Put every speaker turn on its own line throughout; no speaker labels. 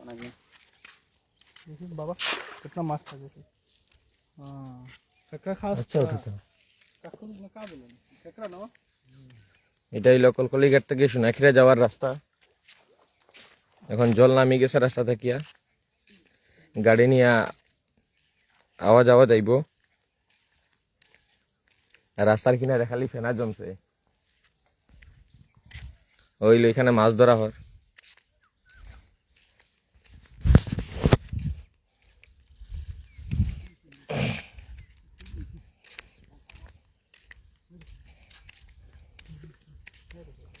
অনেক
देखिए बाबा कितना मस्त है देखिए हाँ चक्कर खास
আচ্ছা ওটা তো
चक्कर में क्या बोले चक्कर ना
এটা হইলো কলকলিঘাট থেকে সোনাখিরা যাওয়ার রাস্তা এখন জল নামি গেছে রাস্তা থাকিয়া গাড়ি নিয়ে আওয়া যাওয়া যাইব আর রাস্তার কিনারে খালি ফেনা জমছে ওইলো এখানে মাছ ধরা হয়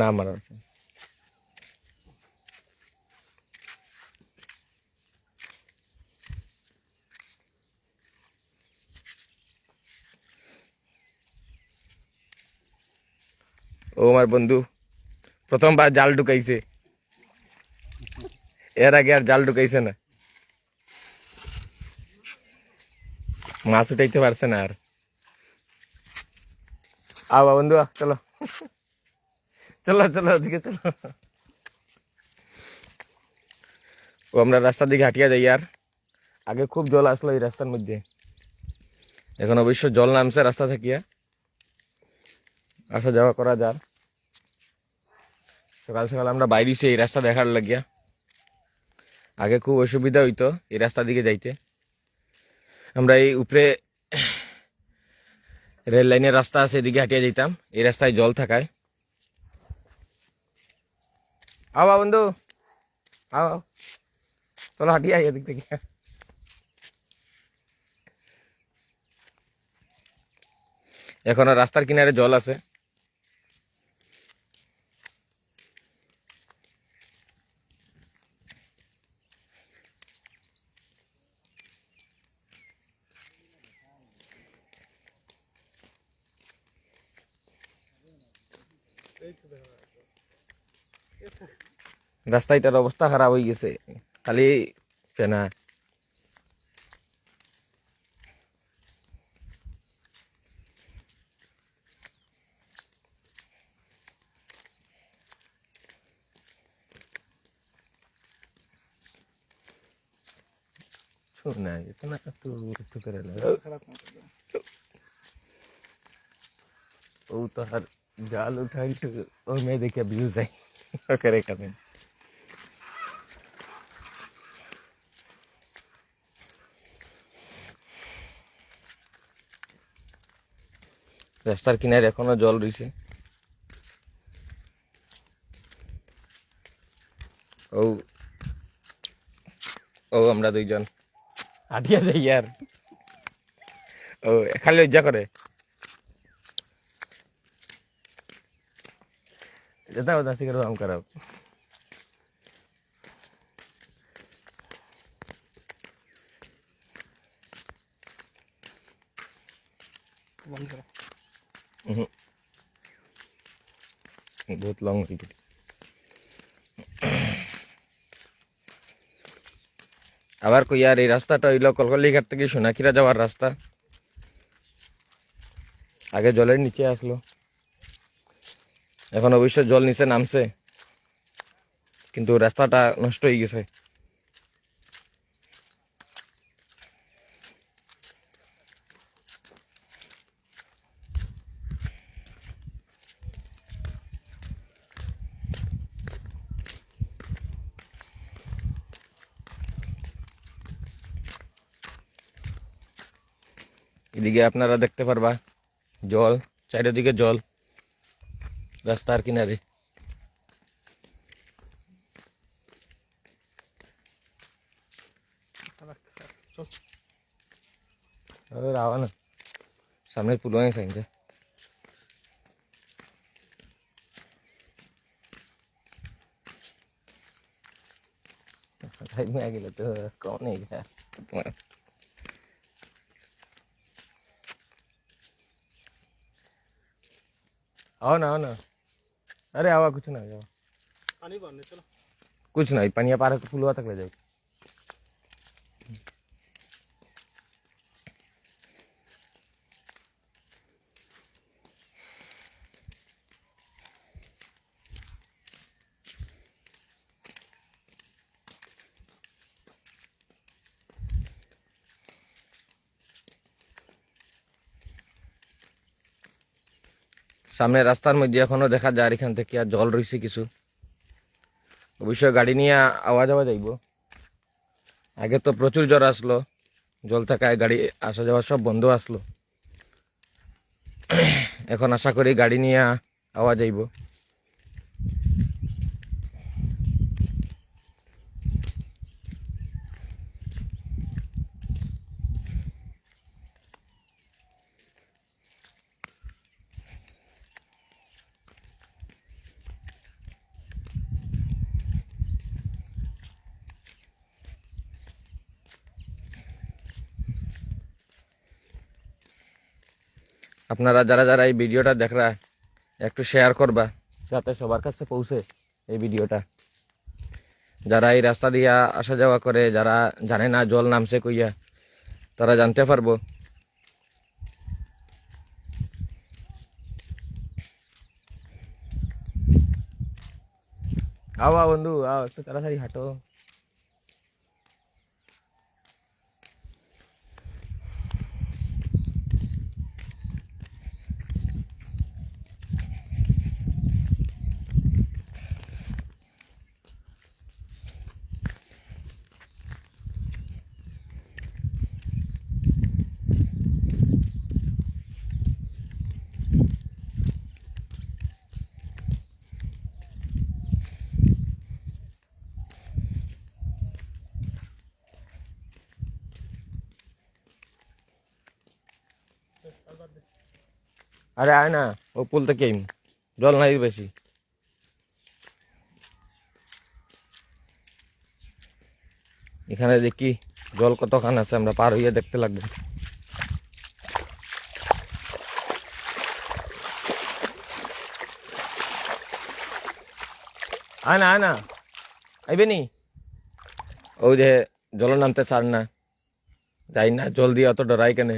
না মারা আছে। ও আমার বন্ধু, প্রথমবার জাল ঢুকাইছে। এর আগে আর জাল ঢুকাইছে না। মাছ উঠাইতে পারছে না আর। আবা বন্ধু, চলো। চলো চলো, ওদিকে চলো। ও, আমরা রাস্তার দিকে হাঁটিয়া যাই আর। আগে খুব জল আসলো এই রাস্তার মধ্যে। এখন অবশ্য জল নামছে রাস্তা থাকিয়া আসা যাওয়া করা যার সকাল সকাল আমরা বাইরেছি এই রাস্তা দেখার লাগিয়া। আগে খুব অসুবিধা হইতো এই রাস্তা দিকে যাইতে। আমরা এই উপরে রেল লাইনের রাস্তা আছে, এদিকে হাঁটিয়ে যেতাম। এই রাস্তায় জল থাকায়। আও বন্ধু। আও। চলো হাঁটিয়ে আই এদিক থেকে। এখনও রাস্তার কিনারে জল আছে। রাস্তাটার অবস্থা খারাপ হয়ে গেছে খালি ফেনা শোনা इतना तो तो करे लगा
खराब ना कर
वो तो हर जाल उठाई तो और मैं देखे व्यूज आई करे कमेंट রাস্তার কিনারে এখনও জল রয়েছে। ও ও আমরা দুইজন। হাঁটিয়া যাই আর ও খালি লজ্জা করে। যেটা ওটা থেকে রকম খারাপ বহুত লং ভিডিও আবার কই, আর এই রাস্তাটা হইল কলকলিঘাট থেকে সোনাকিরা যাওয়ার রাস্তা। আগে জলের নিচে আসলো। এখন অবশ্য জল নিচে নামছে। কিন্তু রাস্তাটা নষ্ট হয়ে গেছে। আপনারা দেখতে পারবা জল চারিদিকে জল রাস্তার কিনারে
चल
अरे रावा ना सामने पुल आहे सांगितलं साइड में आ गया तो कौन है क्या आओ ना आओ ना अरे आवा कुछ ना जाओ
पानी भर्ने चलो
कुछ नहीं पनिया সামনে রাস্তার মধ্যে এখনও দেখা যায় এখান থেকে আর জল রয়েছে কিছু। অবশ্যই গাড়ি নিয়ে আওয়া যাওয়া যাইব আগে তো প্রচুর জ্বর আসলো, জল থাকায় গাড়ি আসা যাওয়া সব বন্ধ আসলো। এখন আশা করি গাড়ি নিয়ে আওয়া যাইব আপনারা যারা যারা এই ভিডিওটা দেখরা, একটু শেয়ার করবা, যাতে সবার কাছে পৌঁছে এই ভিডিওটা। যারা এই রাস্তা দিয়া আসা যাওয়া করে, যারা জানে না জল নামছে কইয়া, তারা জানতে পারব। আও বন্ধু আও একটু তাড়াতাড়ি হাঁটো। আরে আয় না, ও পুল থেকে আইম। জল নাই বেশি। এখানে দেখি জল কতখান আছে, আমরা পার হইয়া দেখতে লাগবে। আয় না আয় না। আইবে নি? ওই যে জল নামতে চার না। যাই না, জল দিয়ে অত ডরাই কেন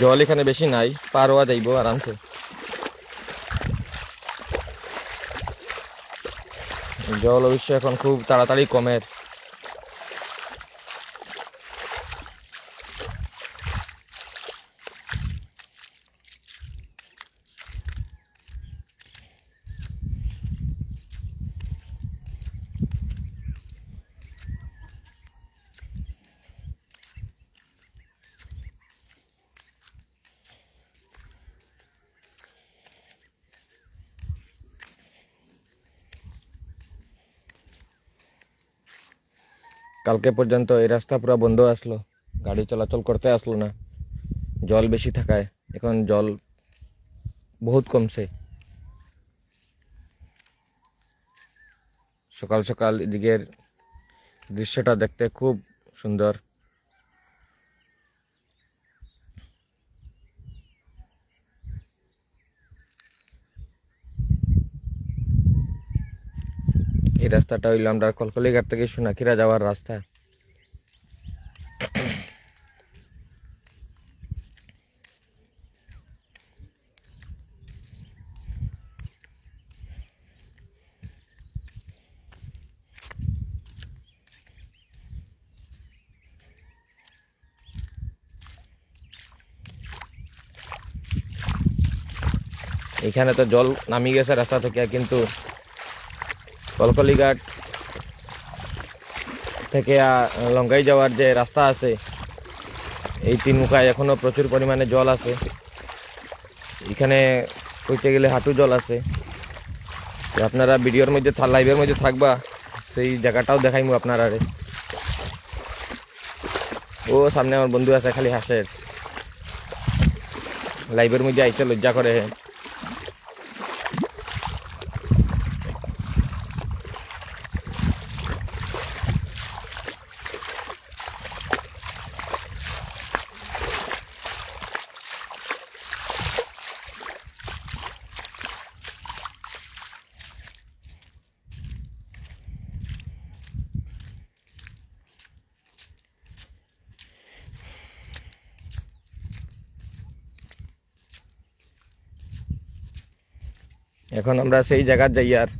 জল এখানে বেশি নাই পারোয়া যাইব আরামসে। জল অবশ্য এখন খুব তাড়াতাড়ি কমের। কালকে পর্যন্ত এই রাস্তা পুরো বন্ধ আসলো। গাড়ি চলাচল করতে আসলো না। জল বেশি থাকায়। এখন জল বহুত কমছে। সকাল সকাল এদিকের দৃশ্যটা দেখতে খুব সুন্দর। এই রাস্তাটা হইল আমরা কলকলিঘাট থেকে সোনাক্ষীরা যাওয়ার রাস্তা। এখানে তো জল নামিয়ে গেছে রাস্তা থেকে, কিন্তু কলকলিঘাট থেকে লঙ্কাই যাওয়ার যে রাস্তা আছে, এই তিন মুখায় এখনও প্রচুর পরিমাণে জল আছে। এখানে কইতে গেলে হাঁটু জল আছে। আপনারা ভিডিওর মধ্যে লাইভের মধ্যে থাকবা, সেই জায়গাটাও দেখাইমু আপনারা ও, সামনে আমার বন্ধু আছে খালি হাসের লাইভের মধ্যে আইতে লজ্জা করে। এখন আমরা সেই জায়গার যাই আর,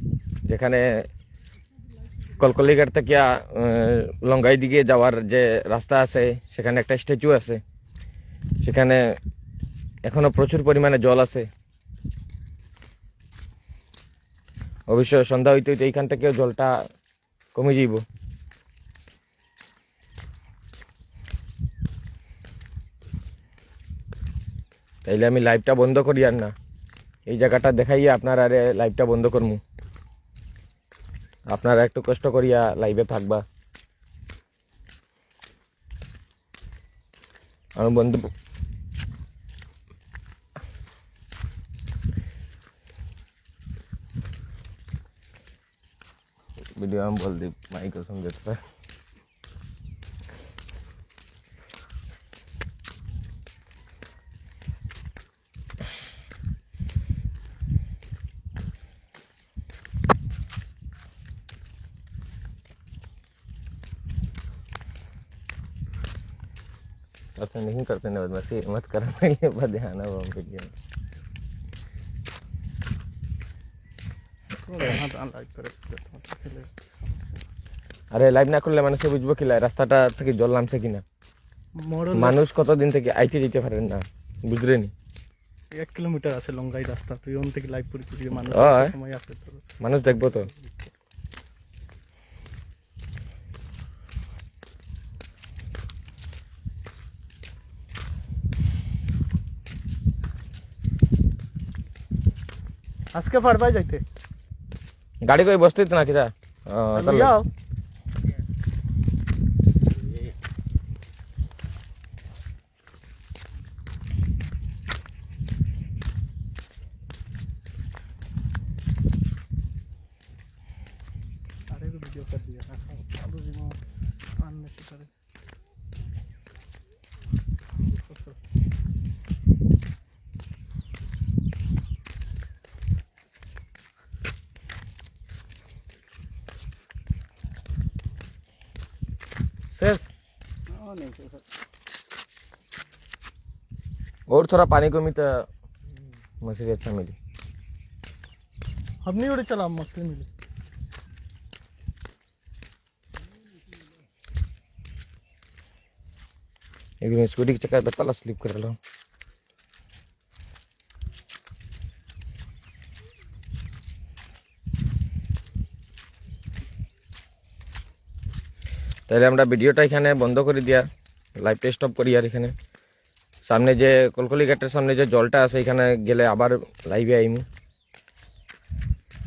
যেখানে কলকলিঘাট থেকে লঙ্গাই দিকে যাওয়ার যে রাস্তা আছে, সেখানে একটা স্ট্যাচু আছে। সেখানে এখনও প্রচুর পরিমাণে জল আছে। অবশ্য সন্ধ্যা হইতে হইতে এইখান থেকেও জলটা কমে যাইব। তাইলে আমি লাইভটা বন্ধ করি আর না। এই জায়গাটা দেখাইয়া আপনারা আরে লাইভটা বন্ধ করমু আপনারা একটু কষ্ট করিয়া লাইভে থাকবা আমার বন্ধু वीडियो हम बोल दी माइक को समझ देता अपने नहीं करते ना बदमाशी मत करना ये बात ध्यान है हम पे किया
হাত লাইক করে ফেলে
আরে লাইভ না করলে মানুষে বুঝবো কি লাই- রাস্তাটা থেকে জল নামছে কিনা
মোড়ল
মানুষ কতদিন থেকে আইতে যেতে পারেন না বুঝলেনি
এক কিলোমিটার আছে লঙ্গাই রাস্তা তুই ওন থেকে লাইভ করে তুই মানুষ
হয়।
সময় আছে তোর
মানুষ দেখবো তো
আজকে পারবাই যাইতে।
গাড়ি কই বসতে না কিরা और थोड़ा पानी कमी तो मछली अच्छा मिली।
हमने उड़े चला मछली मिली।
एक स्कूटी के चक्कर पे तला स्लिप कर रहा তাহলে আমরা ভিডিওটা এখানে বন্ধ করে দিয়া লাইভটা স্টপ করি আর এখানে। সামনে যে কলকলি ঘাটের সামনে যে জলটা আছে, এখানে গেলে আবার লাইভে আইমু।